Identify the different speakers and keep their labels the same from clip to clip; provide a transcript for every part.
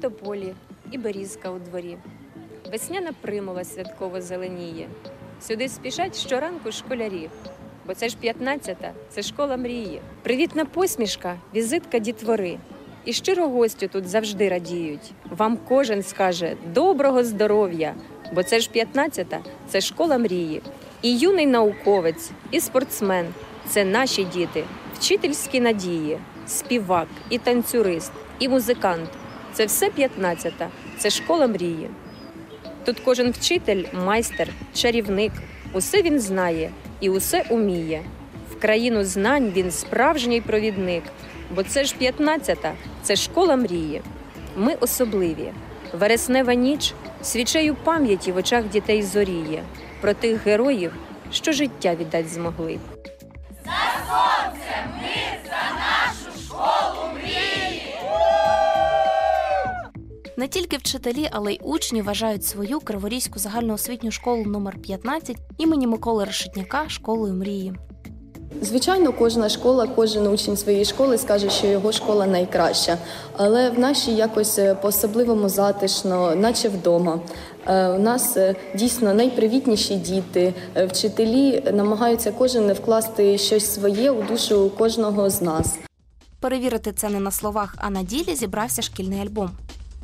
Speaker 1: тополі, і берізка у дворі. Весняна примова святково зеленіє. Сюди спішать щоранку школярі. Бо це ж 15-та, це школа мрії. Привітна посмішка, візитка дітвори. І щиро гостю тут завжди радіють. Вам кожен скаже доброго здоров'я, бо це ж 15-та, це школа мрії. І юний науковець, і спортсмен це наші діти, вчительські надії, співак, і танцюрист, і музикант. Це все 15-та, це школа мрії. Тут кожен вчитель, майстер, чарівник. Усе він знає і усе уміє. В країну знань він справжній провідник. Бо це ж 15-та, це школа мрії. Ми особливі. Вереснева ніч свічею пам'яті в очах дітей зоріє про тих героїв, що життя віддать змогли.
Speaker 2: Не тільки вчителі, але й учні вважають свою Криворізьку загальноосвітню школу номер 15 імені Миколи Решетняка школою мрії.
Speaker 3: Звичайно, кожна школа, кожен учень своєї школи скаже, що його школа найкраща. Але в нашій якось е, по-особливому затишно, наче вдома. Е, У нас е, дійсно найпривітніші діти. Вчителі намагаються кожен вкласти щось своє у душу кожного з нас.
Speaker 2: Перевірити це не на словах, а на ділі зібрався шкільний альбом.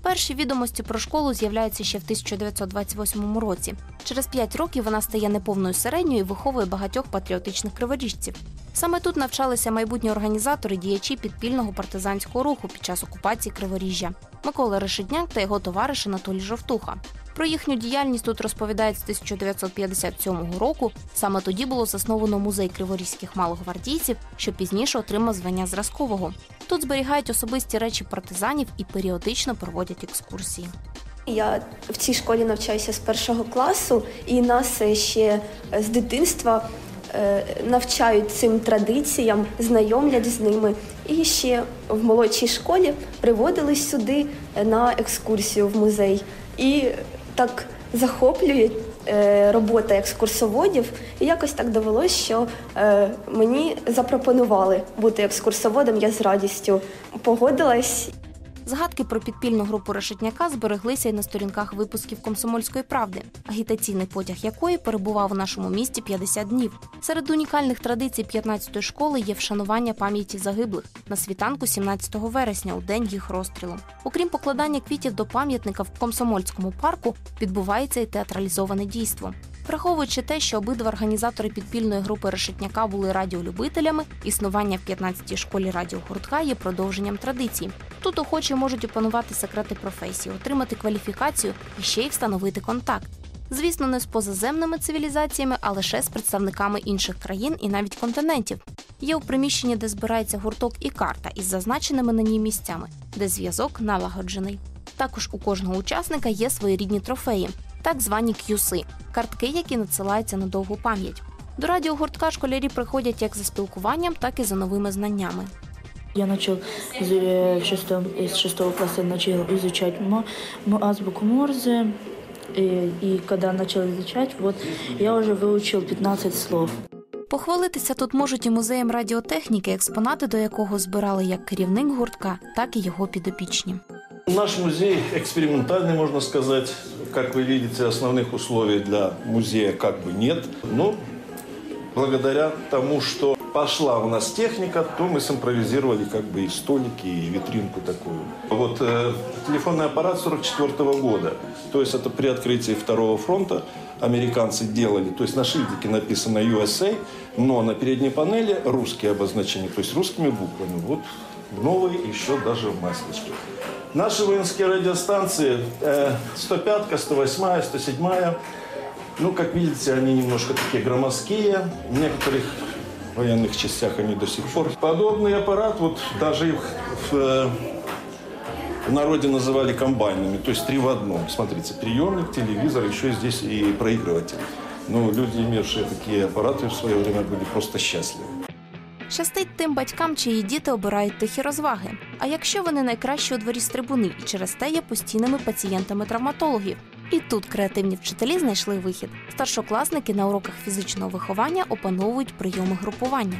Speaker 2: Перші відомості про школу з'являються ще в 1928 році. Через п'ять років вона стає неповною середньою і виховує багатьох патріотичних криворіжців. Саме тут навчалися майбутні організатори діячі підпільного партизанського руху під час окупації Криворіжжя Микола Решетняк та його товариш Анатолій Жовтуха. Про їхню діяльність тут розповідають з 1957 року. Саме тоді було засновано музей криворізьких малогвардійців, що пізніше отримав звання зразкового. Тут зберігають особисті речі партизанів і періодично проводять екскурсії.
Speaker 4: Я в цій школі навчаюся з першого класу, і нас е, ще з дитинства е, навчають цим традиціям, знайомлять з ними. І ще в молодшій школі приводили сюди е, на екскурсію в музей. І так захоплює е, робота екскурсоводів. І якось так довелось, що е, мені запропонували бути екскурсоводом. Я з радістю погодилась
Speaker 2: Згадки про підпільну групу решетняка збереглися й на сторінках випусків комсомольської правди, агітаційний потяг якої перебував у нашому місті 50 днів. Серед унікальних традицій 15-ї школи є вшанування пам'яті загиблих на світанку 17 вересня, у день їх розстрілу. Окрім покладання квітів до пам'ятника в комсомольському парку, відбувається і театралізоване дійство. Враховуючи те, що обидва організатори підпільної групи решетняка були радіолюбителями, існування в 15-й школі радіогуртка є продовженням традицій. Тут охочі можуть опанувати секрети професії, отримати кваліфікацію і ще й встановити контакт. Звісно, не з позаземними цивілізаціями, а лише з представниками інших країн і навіть континентів. Є у приміщенні, де збирається гурток і карта із зазначеними на ній місцями, де зв'язок налагоджений. Також у кожного учасника є своєрідні трофеї, так звані к'юси картки, які надсилаються на довгу пам'ять. До радіогуртка школярі приходять як за спілкуванням, так і за новими знаннями.
Speaker 5: Я начал из, э, в шестом, из шестого класса начал изучать мо- мо- азбуку Морзе. И, и когда начал изучать, вот я уже выучил 15 слов.
Speaker 2: Похвалитися тут можуть і музеєм радіотехніки, експонати до якого збирали як керівник гуртка, так і його підопічні.
Speaker 6: Наш музей экспериментальный, можно сказать. Как вы видите, основных условий для музея как бы нет. Но благодаря тому, что пошла у нас техника, то мы симпровизировали как бы и столики, и витринку такую. Вот э, телефонный аппарат 44 года. То есть это при открытии второго фронта американцы делали. То есть на шильдике написано USA, но на передней панели русские обозначения, то есть русскими буквами. Вот новые еще даже в масличке. Наши воинские радиостанции э, 105, 108, 107, ну, как видите, они немножко такие громоздкие. В некоторых военных частях они до сих пор. Подобный аппарат, вот даже их в, э, в народе называли комбайнами, то есть три в одном. Смотрите, приемник, телевизор, еще здесь и проигрыватель. Ну, люди, имевшие такие аппараты в свое время, были просто счастливы.
Speaker 2: Щастить тим батькам, чиї діти обирають тихі розваги. А якщо вони найкращі у дворі стрибуни і через те є постійними пацієнтами травматологів. і тут креативні вчителі знайшли вихід. Старшокласники на уроках фізичного виховання опановують прийоми групування.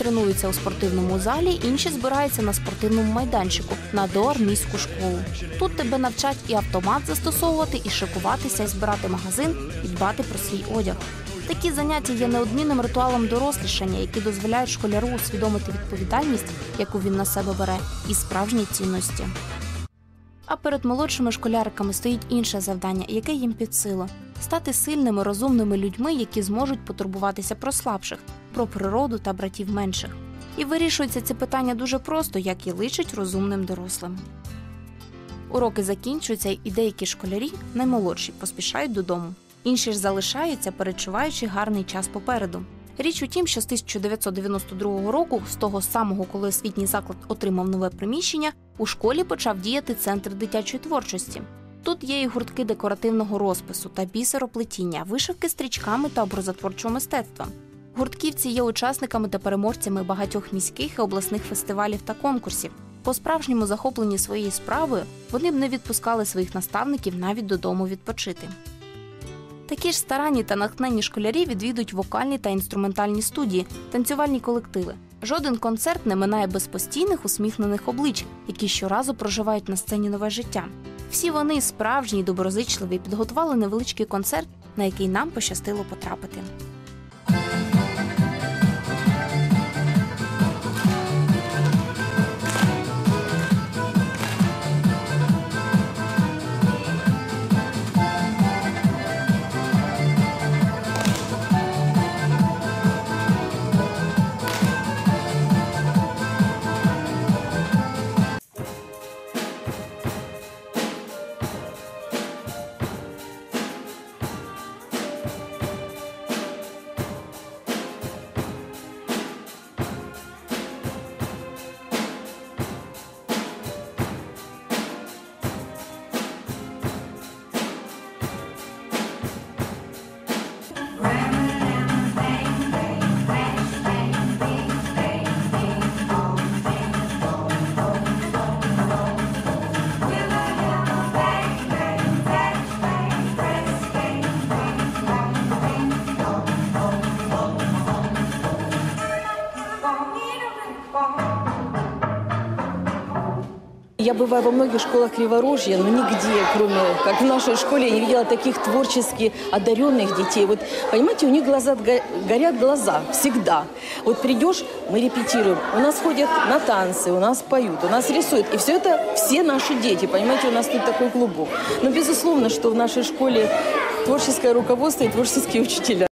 Speaker 2: Тренуються у спортивному залі, інші збираються на спортивному майданчику на доармійську школу. Тут тебе навчать і автомат застосовувати, і шикуватися, і збирати магазин, і дбати про свій одяг. Такі заняття є неодмінним ритуалом дорослішання, які дозволяють школяру усвідомити відповідальність, яку він на себе бере, і справжні цінності. А перед молодшими школяриками стоїть інше завдання, яке їм під силу стати сильними, розумними людьми, які зможуть потурбуватися про слабших, про природу та братів менших. І вирішується це питання дуже просто, як і личить розумним дорослим. Уроки закінчуються, і деякі школярі, наймолодші, поспішають додому. Інші ж залишаються, перечуваючи гарний час попереду. Річ у тім, що з 1992 року, з того самого, коли освітній заклад отримав нове приміщення, у школі почав діяти центр дитячої творчості. Тут є і гуртки декоративного розпису та бісероплетіння, вишивки стрічками та образотворчого мистецтва. Гуртківці є учасниками та переможцями багатьох міських і обласних фестивалів та конкурсів. По справжньому захоплені своєю справою вони б не відпускали своїх наставників навіть додому відпочити. Такі ж старанні та натхненні школярі відвідують вокальні та інструментальні студії, танцювальні колективи. Жоден концерт не минає без постійних усміхнених облич, які щоразу проживають на сцені нове життя. Всі вони справжні доброзичливі підготували невеличкий концерт, на який нам пощастило потрапити.
Speaker 7: Я бываю во многих школах Криворожья, но нигде, кроме как в нашей школе, я не видела таких творчески одаренных детей. Вот, понимаете, у них глаза го- горят глаза всегда. Вот придешь, мы репетируем, у нас ходят на танцы, у нас поют, у нас рисуют. И все это все наши дети, понимаете, у нас тут такой клубок. Но безусловно, что в нашей школе творческое руководство и творческие учителя.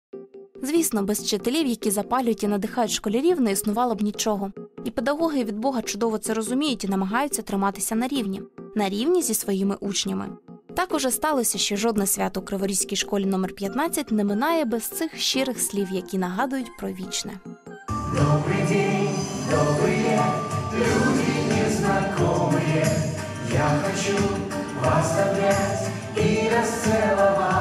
Speaker 2: Звісно, без вчителів, які запалюють і надихають школярів, не існувало б нічого. І педагоги від Бога чудово це розуміють і намагаються триматися на рівні, на рівні зі своїми учнями. Так уже сталося, що жодне свято у Криворізькій школі номер 15 не минає без цих щирих слів, які нагадують про вічне.
Speaker 8: Я хочу вас обнять и расцеловать.